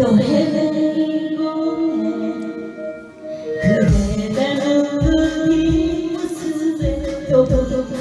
또 헤매는 그대 닮은 이 모습에 또 보고